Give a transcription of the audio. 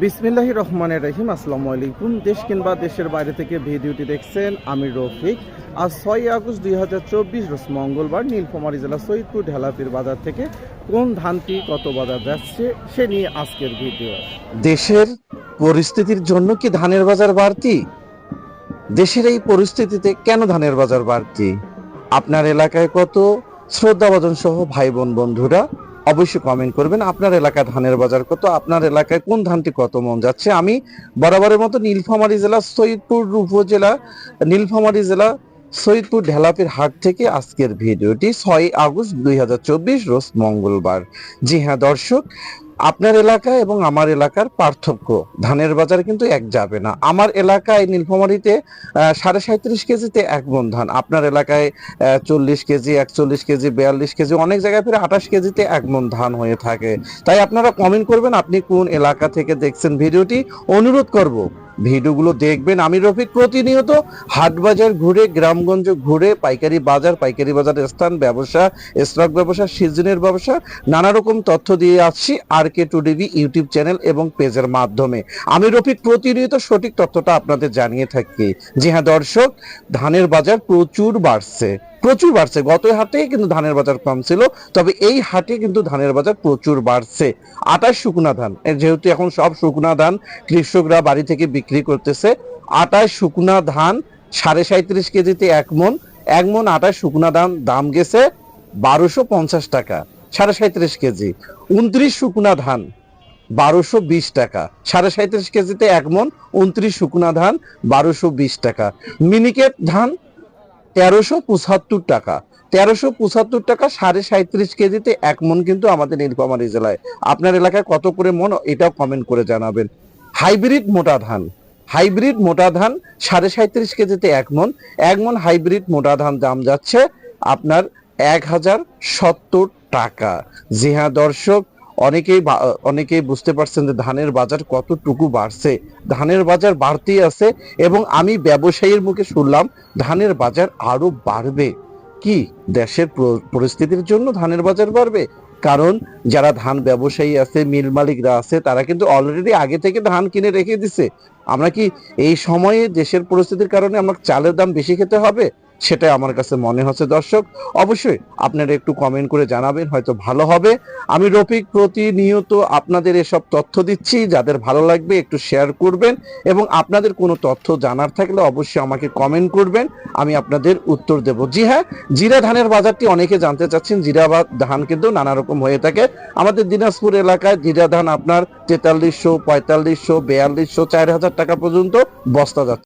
বিসমিল্লাহ রহমানের রহিম, আসসালামু আলাইকুম। দেশ কিংবা দেশের বাইরে থেকে ভিডিওটি দেখছেন আমি রফিক। আজ ছয় আগস্ট দুই হাজার চব্বিশ মঙ্গলবার নীলফামারী জেলা সৈয়দপুর ঢেলাপির বাজার থেকে কোন ধানটি কত বাজার যাচ্ছে, সে নিয়ে আজকের ভিডিও। দেশের পরিস্থিতির জন্য কি ধানের বাজার বাড়তি? দেশের এই পরিস্থিতিতে কেন ধানের বাজার বাড়তি? আপনার এলাকায় কত শ্রদ্ধাভাজন সহ ভাই বোন বন্ধুরা অবশ্যই কমেন্ট করবেন। আপনার এলাকায় ধানের বাজার কত? আপনার এলাকায় কোন ধানটি কত মন যাচ্ছে? আমি বরাবরের মতো নীলফামারী জেলা সৈয়দপুর উপজেলা, নীলফামারী জেলা সৈয়দপুর ঢেলাপির হাট থেকে আজকের ভিডিওটি ছয় আগস্ট দু হাজার চব্বিশ, রোজ মঙ্গলবার। জি হ্যাঁ দর্শক, আপনার এলাকা এবং আমার এলাকার পার্থক্য। ধানের বাজার কিন্তু এক যাবে না। আমার এলাকায় নীলফামারীতে সাড়ে সাঁত্রিশ কেজিতে এক মন ধান। আপনার এলাকায় চল্লিশ কেজি, একচল্লিশ কেজি, বিয়াল্লিশ কেজি, অনেক জায়গায় ফিরে আঠাশ কেজিতে এক মন ধান হয়ে থাকে। তাই আপনারা কমেন্ট করবেন আপনি কোন এলাকা থেকে দেখছেন ভিডিওটি। অনুরোধ করব ভিডিওগুলো দেখবেন। আমি রফিক প্রতিনিয়ত হাট বাজার ঘুরে, গ্রামগঞ্জ ঘুরে, পাইকারি বাজার, পাইকারি বাজারের স্থান, ব্যবসা, স্টক ব্যবসা, সিজনের ব্যবসা, নানা রকম তথ্য দিয়ে আসছি আর K two DB YouTube channel এবং পেজের মাধ্যমে। আমি রফিক প্রতিনিয়ত সঠিক তথ্যটা আপনাদের জানিয়ে থাকি। জি হ্যাঁ দর্শক, ধানের বাজার প্রচুর বাড়ছে। প্রচুর বাড়ছে। গত হাটে কিন্তু ধানের বাজার কম ছিল, তবে এই হাটে কিন্তু ধানের বাজার প্রচুর বাড়ছে। আটাশ শুকনা ধান যেহেতু এখন সব শুকনা ধান, কৃষকরা বাড়ি থেকে বিক্রি করতেছে। আটাশ শুকনা ধান, সাড়ে সাঁত্রিশ কেজিতে এক মন এক মন আটাশ শুকনা ধান দাম গেছে বারোশো পঞ্চাশ টাকা, সাড়ে সাঁত্রিশ কেজি। উনত্রিশ শুকনা ধান, বারোশো বিশ টাকা, সাড়ে সাঁত্রিশ কেজিতে এক মন, উনত্রিশ শুকনা ধান, বারোশো বিশ টাকা। মিনিকেট ধান তেরোশো পঁচাত্তর টাকা। তেরোশো পঁচাত্তর টাকা সাড়ে সাঁত্রিশ কেজিতে এক মন কিন্তু আমাদের নীলফামারী জেলায়। আপনার এলাকায় কত করে মন, এটাও কমেন্ট করে জানাবেন। হাইব্রিড মোটা ধান। হাইব্রিড মোটা ধান সাড়ে সাঁত্রিশ কেজিতে এক মন। এক মন হাইব্রিড মোটা ধান দাম যাচ্ছে আপনার এক হাজার সত্তর টাকা। জি হ্যাঁ দর্শক অনেকেই অনেকেই বুঝতে পারছেন যে ধানের বাজার কতটুকু বাড়ছে। ধানের বাজার বাড়তেই আছে এবং আমি ব্যবসায়ীর মুখে শুনলাম ধানের বাজার আরও বাড়বে। কি দেশের পরিস্থিতির জন্য ধানের বাজার বাড়বে? কারণ যারা ধান ব্যবসায়ী আছে, মিল মালিকরা আছে, তারা কিন্তু অলরেডি আগে থেকে ধান কিনে রেখে দিছে। আমরা কি এই সময়ে দেশের পরিস্থিতির কারণে আমার চালের দাম বেশি খেতে হবে? সেটাই আমার কাছে মনে হচ্ছে। দর্শক, অবশ্যই আপনারা একটু কমেন্ট করে জানাবেন, হয়তো ভালো হবে। আমি রফিক প্রতিনিয়ত আপনাদের এসব তথ্য দিচ্ছি, যাদের ভালো লাগবে একটু শেয়ার করবেন এবং আপনাদের কোনো তথ্য জানার থাকলে অবশ্যই আমাকে কমেন্ট করবেন, আমি আপনাদের উত্তর দেব। জি হ্যাঁ জিরা ধানের বাজারটি অনেকে জানতে চাচ্ছেন, জিরা ধান কিন্তু নানা রকম হয়ে থাকে। আমাদের দিনাজপুর এলাকায় জিরা ধান আপনার তেতাল্লিশশো, পঁয়তাল্লিশশো, বিয়াল্লিশশো, চার হাজার টাকা পর্যন্ত বস্তা যাচ্ছে।